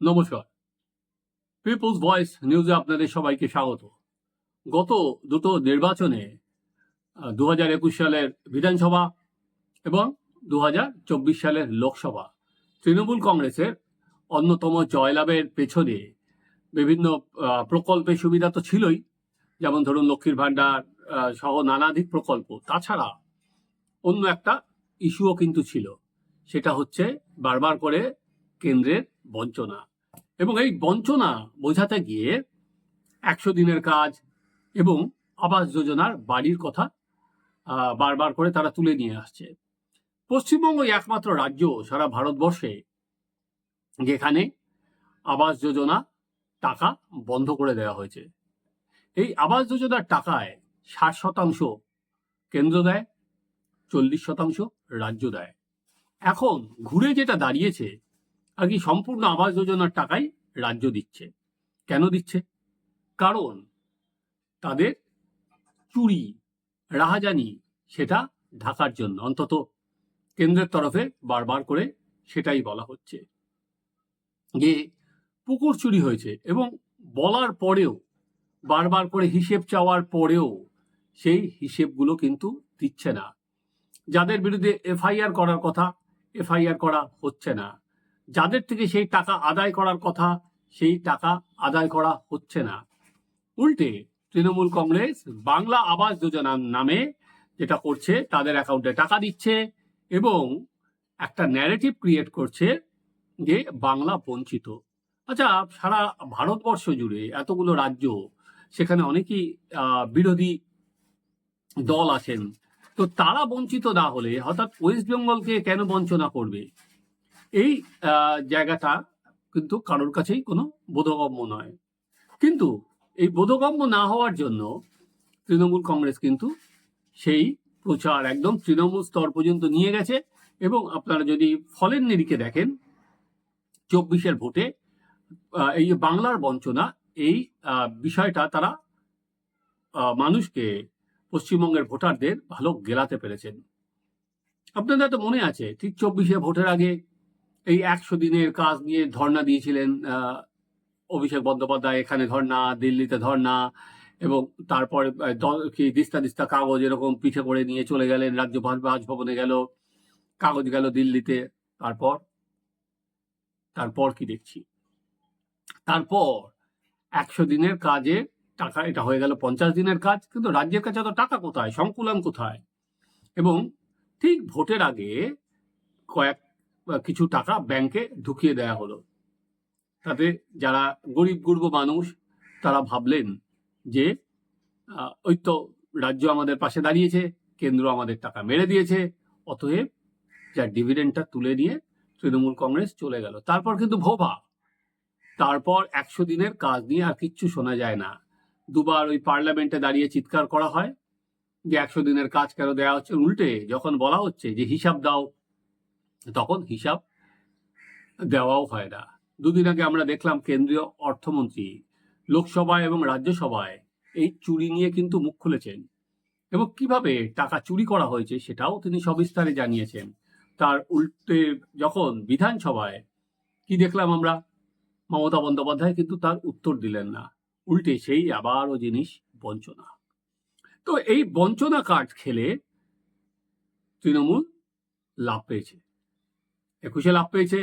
নমস্কার। People's voice নিউজে আপনাদের সবাইকে স্বাগত। গত দুটো নির্বাচনে দু হাজার একুশ সালের বিধানসভা এবং দু হাজার চব্বিশ সালের লোকসভা। তৃণমূল কংগ্রেসের অন্যতম জয়লাভের পেছনে বিভিন্ন প্রকল্পের সুবিধা তো ছিলই। যেমন ধরুন লক্ষ্মীর ভাণ্ডার সহ নানাধিক প্রকল্প। তাছাড়া অন্য একটা ইস্যুও কিন্তু ছিল। সেটা হচ্ছে বারবার করে কেন্দ্রের বঞ্চনা। এবং এই বঞ্চনা বোঝাতে গিয়ে একশো দিনের কাজ এবং আবাস যোজনার বাড়ির কথা বারবার করে তারা তুলে নিয়ে আসছে। পশ্চিমবঙ্গ একমাত্র রাজ্য সারা ভারতবর্ষে যেখানে আবাস যোজনা টাকা বন্ধ করে দেওয়া হয়েছে। এই আবাস যোজনার টাকায় ষাট শতাংশ কেন্দ্র দেয়, চল্লিশ শতাংশ রাজ্য দেয়। এখন ঘুরে যেটা দাঁড়িয়েছে আর কি সম্পূর্ণ আবাস যোজনার টাকাই রাজ্য দিচ্ছে। কেন দিচ্ছে? কারণ তাদের চুরি, রাহাজানি সেটা ঢাকার জন্য। অন্তত কেন্দ্রের তরফে বারবার করে সেটাই বলা হচ্ছে। যে পুকুর চুরি হয়েছে এবং বলার পরেও, বারবার করে হিসেব চাওয়ার পরেও সেই হিসেবগুলো কিন্তু দিচ্ছে না। যাদের বিরুদ্ধে এফআইআর করার কথা, এফআইআর করা হচ্ছে না। যাদের থেকে সেই টাকা আদায় করার কথা, সেই টাকা আদায় করা হচ্ছে না। উল্টে তৃণমূল কংগ্রেস বাংলা আবাস যোজনার নামে যেটা করছে, তাদের অ্যাকাউন্টে টাকা দিচ্ছে এবং একটা ন্যারেটিভ ক্রিয়েট করছে যে বাংলা বঞ্চিত। আচ্ছা সারা ভারতবর্ষ জুড়ে এতগুলো রাজ্য, সেখানে অনেকেই বিরোধী দল আছেন। তো তারা বঞ্চিত না হলে হঠাৎ ওয়েস্ট বেঙ্গলকে কেন বঞ্চনা করবে? এই জায়গাটা কিন্তু কারোর কাছেই কোনো বোধগম্য নয়। কিন্তু এই বোধগম্য না হওয়ার জন্য তৃণমূল কংগ্রেস কিন্তু সেই প্রচার একদম তৃণমূল স্তর পর্যন্ত নিয়ে গেছে এবং আপনারা যদি ফলের নিরিখে দেখেন, চব্বিশের ভোটে এই বাংলার বঞ্চনা, এই বিষয়টা তারা মানুষকে পশ্চিমবঙ্গের ভোটারদের ভালো গেলাতে পেরেছেন। আপনাদের তো মনে আছে, ঠিক চব্বিশে ভোটের আগে এই একশো দিনের কাজ নিয়ে ধর্ণা দিয়েছিলেন অভিষেক বন্দ্যোপাধ্যায়, এখানে ধর্ণা, দিল্লিতে ধর্ণা এবং তারপরে কি দিস্তা দিস্তা কাগজ এরকম পিঠে করে নিয়ে চলে গেলেন, রাজ্য রাজভবনে গেল, কাগজ গেল দিল্লিতে, তারপর? তারপর কি দেখছি? তারপর একশো দিনের কাজে টাকা, এটা হয়ে গেল পঞ্চাশ দিনের কাজ, কিন্তু রাজ্যের কাছে তো টাকা কোথায়? সংকুলন কোথায়? এবং ঠিক ভোটের আগে কয়েক কিছু টাকা ব্যাংকে ঢুকিয়ে দেওয়া হলো। তাতে যারা গরিব গুরব মানুষ, তারা ভাবলেন যে ওই তো রাজ্য আমাদের পাশে দাঁড়িয়েছে, কেন্দ্র আমাদের টাকা মেরে দিয়েছে, অতএব যার ডিভিডেন্ডটা তুলে নিয়ে তৃণমূল কংগ্রেস চলে গেল। তারপর কিন্তু ভোভা তারপর একশো দিনের কাজ নিয়ে আর কিচ্ছু শোনা যায় না। দুবার ওই পার্লামেন্টে দাঁড়িয়ে চিৎকার করা হয় যে, একশো দিনের কাজ কেন দেওয়া হচ্ছে? উল্টে যখন বলা হচ্ছে যে, হিসাব দাও তখন হিসাব দেওয়াও হয় না। দুদিন আগে আমরা দেখলাম কেন্দ্রীয় অর্থমন্ত্রী লোকসভায় এবং রাজ্যসভায় এই চুরি নিয়ে কিন্তু মুখ খুলেছেন এবং কীভাবে টাকা চুরি করা হয়েছে সেটাও তিনি সবিস্তারে জানিয়েছেন। তার উল্টে যখন বিধানসভায় কি দেখলাম আমরা? মমতা বন্দ্যোপাধ্যায় কিন্তু তার উত্তর দিলেন না। উল্টে সেই আবারও জিনিস বঞ্চনা। তো এই বঞ্চনা কার্ড খেলে তৃণমূল লাভ পেয়েছে। একুশে লাভ পেয়েছে,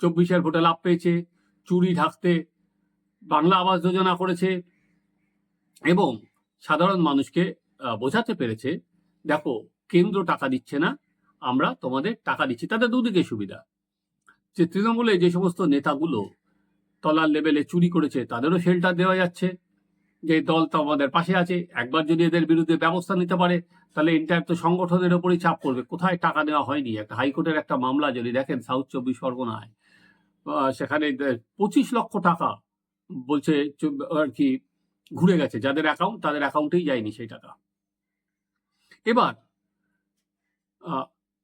চব্বিশের ভোটে লাভ পেয়েছে, চুরি ঢাকতে বাংলা আবাস যোজনা করেছে এবং সাধারণ মানুষকে বোঝাতে পেরেছে, দেখো, কেন্দ্র টাকা দিচ্ছে না, আমরা তোমাদের টাকা দিচ্ছি, তাদের দুদিকে সুবিধা। যে তৃণমূলে যে সমস্ত নেতাগুলো তলার লেভেলে চুরি করেছে, তাদেরও শেল্টার দেওয়া যাচ্ছে যে দল তো আমাদের পাশে আছে, একবার যদি এদের বিরুদ্ধে ব্যবস্থা নিতে পারে, তাহলে এন্টায়ার তো সংগঠনের ওপরই চাপ পড়বে। কোথায় টাকা দেওয়া হয়নি? একটা হাইকোর্টের একটা মামলা, যদি দেখেন সাউথ চব্বিশ পরগনায় সেখানে পঁচিশ লক্ষ টাকা বলছে আর কি, ঘুরে গেছে। যাদের অ্যাকাউন্ট তাদের অ্যাকাউন্টেই যায়নি সেই টাকা। এবার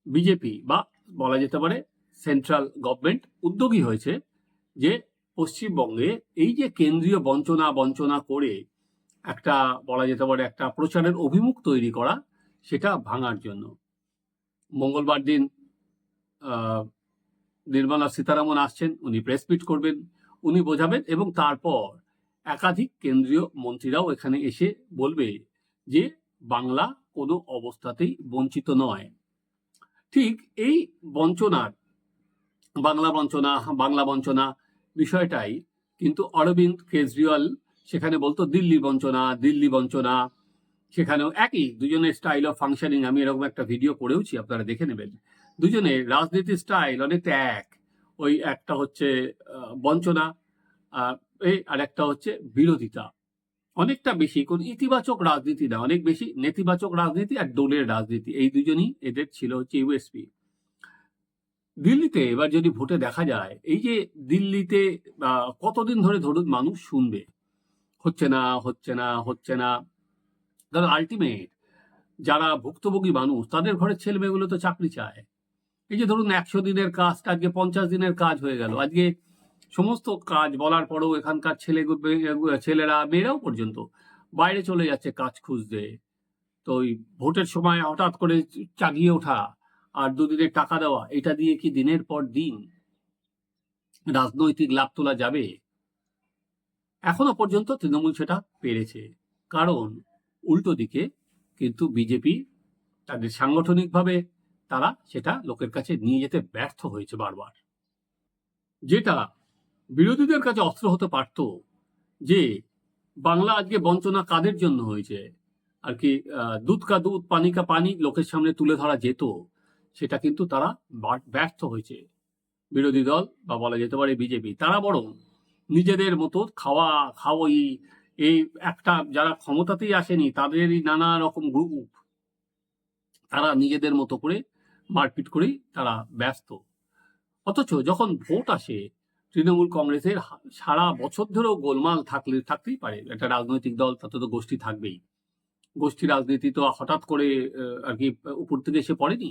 বিজেপি বা বলা যেতে পারে সেন্ট্রাল গভর্নমেন্ট উদ্যোগী হয়েছে যে পশ্চিমবঙ্গে এই যে কেন্দ্রীয় বঞ্চনা বঞ্চনা করে একটা বলা যেতে পারে একটা প্রচারের অভিমুখ তৈরি করা, সেটা ভাঙার জন্য। মঙ্গলবার দিন নির্মলা সীতারামন আসছেন, উনি প্রেস মিট করবেন, উনি বোঝাবেন এবং তারপর একাধিক কেন্দ্রীয় মন্ত্রীরাও এখানে এসে বলবে যে বাংলা কোনো অবস্থাতেই বঞ্চিত নয়। ঠিক এই বঞ্চনার, বাংলা বঞ্চনা বাংলা বঞ্চনা বিষয়টাই কিন্তু অরবিন্দ কেজরিওয়াল সেখানে বলতো দিল্লি বঞ্চনা দিল্লি বঞ্চনা। সেখানেও একই দুজনের স্টাইল অফ ফাংশনিং আমি এরকম একটা ভিডিও করেওছি, আপনারা দেখে নেবেন। দুজনের রাজনীতির স্টাইল অনেকটা এক। ওই একটা হচ্ছে বঞ্চনা এই আর একটা হচ্ছে বিরোধিতা। অনেকটা বেশি, কোন ইতিবাচক রাজনীতি না, অনেক বেশি নেতিবাচক রাজনীতি আর দলের রাজনীতি, এই দুজনই এদের ছিল হচ্ছে ইউএসপি দিল্লিতে এবার যদি ভোটে দেখা যায়, এই যে দিল্লিতে কতদিন ধরে ধরুন মানুষ শুনবে হচ্ছে না হচ্ছে না হচ্ছে না। কারণ আলটিমেট যারা ভুক্তভোগী মানুষ, তাদের ঘরের ছেলে মেয়েগুলো তো চাকরি চায়। এই যে ধরুন একশো দিনের কাজটা আজকে পঞ্চাশ দিনের কাজ হয়ে গেল। আজকে সমস্ত কাজ বলার পরেও এখানকার ছেলে ছেলেরা, মেয়েরাও পর্যন্ত বাইরে চলে যাচ্ছে কাজ খুঁজতে। তো ওই ভোটের সময় হঠাৎ করে চাগিয়ে ওঠা আর দুদিনের টাকা দেওয়া, এটা দিয়ে কি দিনের পর দিন রাজনৈতিক লাভ তোলা যাবে? এখনও পর্যন্ত তৃণমূল সেটা পেরেছে। কারণ উল্টো দিকে কিন্তু বিজেপি তাদের সাংগঠনিকভাবে তারা সেটা লোকের কাছে নিয়ে যেতে ব্যর্থ হয়েছে বারবার। যেটা বিরোধীদের কাছে অস্ত্র হতে পারত যে বাংলা আজকে বঞ্চনা কাদের জন্য হয়েছে? আর কি দুধ কা দুধ, পানি কা পানি লোকের সামনে তুলে ধরা যেত, সেটা কিন্তু তারা ব্যর্থ হয়েছে। বিরোধী দল বা বলা যেতে পারে বিজেপি, তারা বরং নিজেদের মতো খাওয়া খাওয়াই এই একটা যারা ক্ষমতাতেই আসেনি, তাদেরই নানা রকম গ্রুপ তারা নিজেদের মতো করে মারপিট করেই তারা ব্যস্ত। অথচ যখন ভোট আসে, তৃণমূল কংগ্রেসের সারা বছর ধরেও গোলমাল থাকলে, থাকতেই পারে। একটা রাজনৈতিক দল, তাতে তো গোষ্ঠী থাকবেই। গোষ্ঠী রাজনীতি তো হঠাৎ করে আর কি উপর থেকে এসে পড়েনি।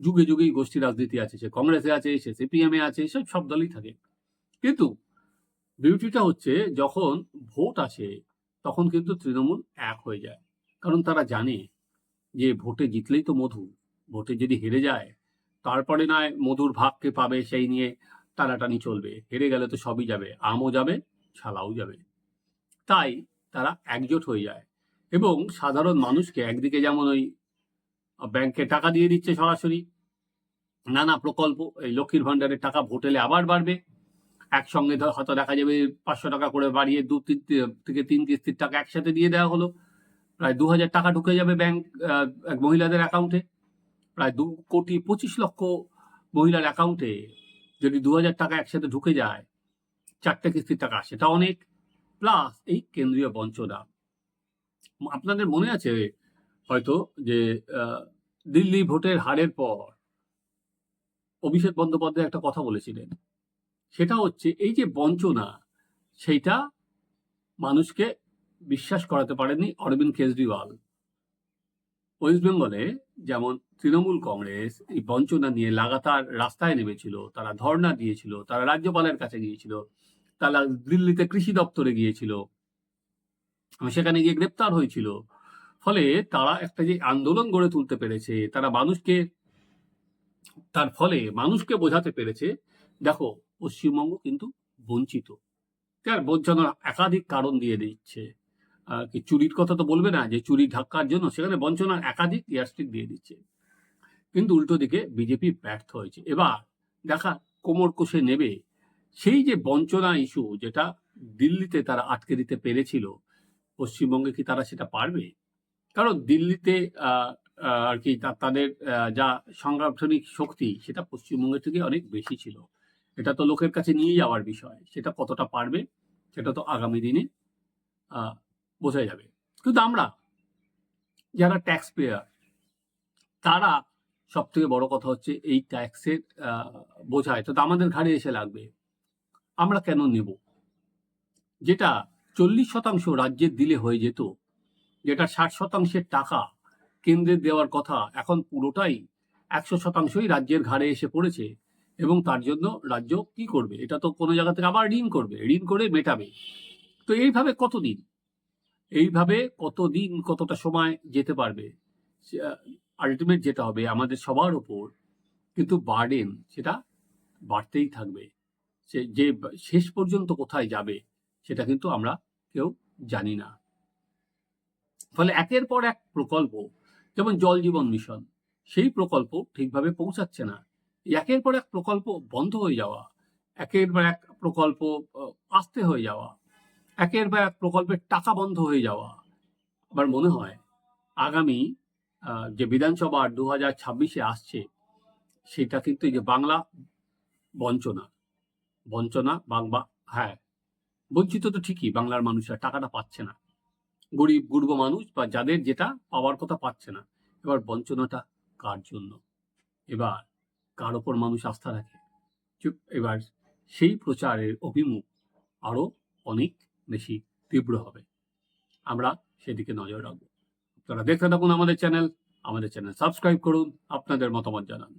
যুগে যুগেই গোষ্ঠী রাজনীতি আছে, সে কংগ্রেসে আছে, সে সিপিএম আছে সব সব দলই থাকে। কিন্তু বিউটিটা হচ্ছে যখন ভোট আসে, তখন কিন্তু তৃণমূল এক হয়ে যায়। কারণ তারা জানে যে ভোটে জিতলেই তো মধু, ভোটে যদি হেরে যায়, তারপরে নয় মধুর ভাগকে পাবে সেই নিয়ে টানাটানি চলবে। হেরে গেলে তো সবই যাবে, আমও যাবে, ছালাও যাবে। তাই তারা একজোট হয়ে যায় এবং সাধারণ মানুষকে একদিকে যেমন ওই ব্যাংকে টাকা দিয়ে দিচ্ছে সরাসরি, নানা প্রকল্প, এই লক্ষ্মীর ভান্ডারের টাকা ভোট এলে আবার বাড়বে একসঙ্গে ধর, হয়তো দেখা যাবে পাঁচশো টাকা করে বাড়িয়ে দু তিন, থেকে তিন কিস্তির টাকা একসাথে দিয়ে দেওয়া হলো। প্রায় দু হাজার টাকা ঢুকে যাবে ব্যাংক মহিলাদের অ্যাকাউন্টে প্রায় দু কোটি পঁচিশ লক্ষ মহিলার অ্যাকাউন্টে যদি দু হাজার টাকা একসাথে ঢুকে যায়, চারটে কিস্তির টাকা সেটা অনেক। প্লাস এই কেন্দ্রীয় বঞ্চনা। আপনাদের মনে আছে হয়তো যে দিল্লি ভোটের হারের পর অভিষেক বন্দ্যোপাধ্যায় একটা কথা বলেছিলেন। সেটা হচ্ছে এই যে বঞ্চনা, সেইটা মানুষকে বিশ্বাস করাতে পারেনি অরবিন্দ কেজরিওয়াল। ওয়েস্ট বেঙ্গলে যেমন তৃণমূল কংগ্রেস এই বঞ্চনা নিয়ে লাগাতার রাস্তায় নেমেছিল, তারা ধর্ণা দিয়েছিল, তারা রাজ্যপালের কাছে গিয়েছিল, তারা দিল্লিতে কৃষি দপ্তরে গিয়েছিল সেখানে গিয়ে গ্রেপ্তার হয়েছিল। ফলে তারা একটা যে আন্দোলন গড়ে তুলতে পেরেছে, তারা মানুষকে, তার ফলে মানুষকে বোঝাতে পেরেছে, দেখো পশ্চিমবঙ্গ কিন্তু বঞ্চিত। তার বঞ্চনার একাধিক কারণ দিয়ে দিচ্ছে। কি চুরির কথা তো বলবে না, যে চুরি ধাক্কার জন্য সেখানে বঞ্চনার একাধিক ইয়ারস্টিক দিয়ে দিচ্ছে। কিন্তু উল্টো দিকে বিজেপি ব্যর্থ হয়েছে। এবার দেখা কোমর কষে নেবে, সেই যে বঞ্চনা ইস্যু যেটা দিল্লিতে তারা আটকে দিতে পেরেছিল, পশ্চিমবঙ্গে কি তারা সেটা পারবে? কারণ দিল্লিতে আর কি তাদের যা সাংগঠনিক শক্তি সেটা পশ্চিমবঙ্গের থেকে অনেক বেশি ছিল। এটা তো লোকের কাছে নিয়ে যাওয়ার বিষয়। সেটা কতটা পারবে, সেটা তো আগামী দিনে বোঝা যাবে। কিন্তু আমরা, যারা ট্যাক্স পেয়ার তারা সব থেকে বড় কথা হচ্ছে এই ট্যাক্সের বোঝায়। তো আমাদের ঘাড়ে এসে লাগবে, আমরা কেন নেব? যেটা চল্লিশ শতাংশ রাজ্যের দিলে হয়ে যেত, যেটা ষাট শতাংশের টাকা কেন্দ্রের দেওয়ার কথা এখন পুরোটাই একশো শতাংশই রাজ্যের ঘাড়ে এসে পড়েছে। এবং তার জন্য রাজ্য কি করবে? এটা তো কোনো জায়গা থেকে আবার ঋণ করবে। ঋণ করে মেটাবে। তো এইভাবে কতদিন? এইভাবে কতদিন, কতটা সময় যেতে পারবে? আলটিমেট যেটা হবে আমাদের সবার ওপর। কিন্তু বার্ডেন সেটা বাড়তেই থাকবে। সে, যে, শেষ পর্যন্ত কোথায় যাবে সেটা কিন্তু আমরা কেউ জানি না। ফলে একের পর এক প্রকল্প, যেমন জল জীবন মিশন, সেই প্রকল্প ঠিকভাবে পৌঁছাচ্ছে না। একের পর এক প্রকল্প বন্ধ হয়ে যাওয়া, একের পর এক প্রকল্প আস্তে হয়ে যাওয়া, একের পর এক প্রকল্পের টাকা বন্ধ হয়ে যাওয়া। আমার মনে হয় আগামী যে বিধানসভা দু হাজার ছাব্বিশে আসছে, সেটা কিন্তু এই যে বাংলা বঞ্চনা বঞ্চনা বাংলা হ্যাঁ বঞ্চিত তো ঠিকই, বাংলার মানুষরা টাকাটা পাচ্ছে না। গরিব, গুর্ব মানুষ বা যাদের যেটা পাওয়ার কথা পাচ্ছে না। এবার বঞ্চনাটা কার জন্য? এবার কার ওপর মানুষ আস্থা রাখে? চুপ, এবার সেই প্রচারের অভিমুখ আরও অনেক বেশি তীব্র হবে। আমরা সেদিকে নজর রাখব। আপনারা দেখতে থাকুন আমাদের চ্যানেল। আমাদের চ্যানেল সাবস্ক্রাইব করুন, আপনাদের মতামত জানান।